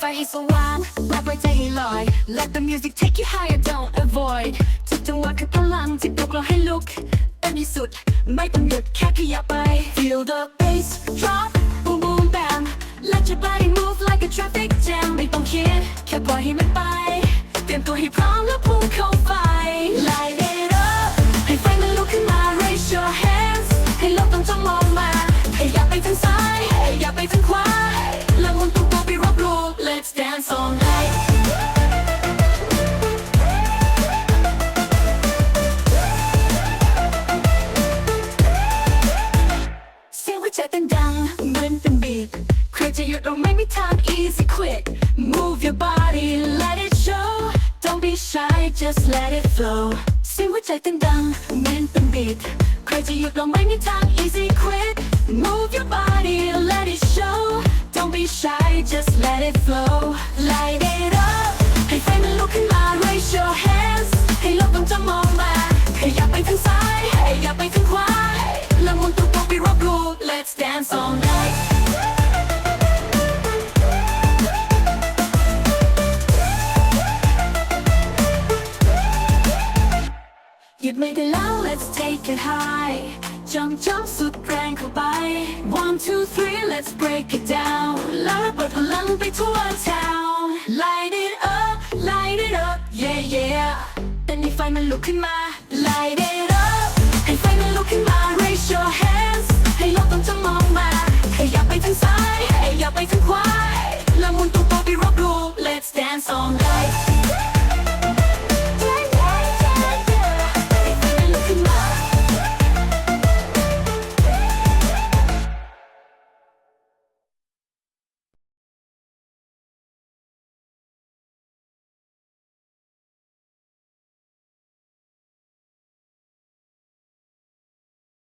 ไฟให้สว่างรับไว้ใจให้ลอย Let the music take you higher don't avoid ทุกจังหวะคือพลังที่ปลุกเราให้ลุกเป็นที่สุด ไม่ต้องหยุดแค่ขยับไป Feel the bass drop boom boom bam Let your body move like a traffic jam ไม่ต้องคิดแค่ปล่อยให้มันไป เตรียมตัวให้พร้อมแล้วพุ่งเข้าไฟ Light it up ให้ไฟมันลุกขึ้นมา Raise your hands ให้โลกต้องจ้องมองมาให้อย่าไปทางซ้ายให้อย่าไปทางขวาแล้วหมุนตัว Let's dance all night เสียงหัวใจเต้นดังเหมือนเป็นบีทใครจะหยุดเราไม่มีทาง easy quick move your body let it show don't be shy just let it flow เสียงหัวใจเต้นดังเหมือนเป็นบีทใครจะหยุดเราไม่มีทาง easy quick move your body let it show don't be shy just let it flow let's dance all night หยุดไม่ได้แล้ว let's take it high jump jump สุดแรงเข้าไป one two three let's break it down แล้วระเบิดพลังไปทั่ว town light it up light it up yeah yeah แต่ในไฟมันลุกขึ้นมา light it up ให้ไฟมันลุกขึ้นมา ไปทางควาแล้วหมุนตัวไปรอบดู let's dance all night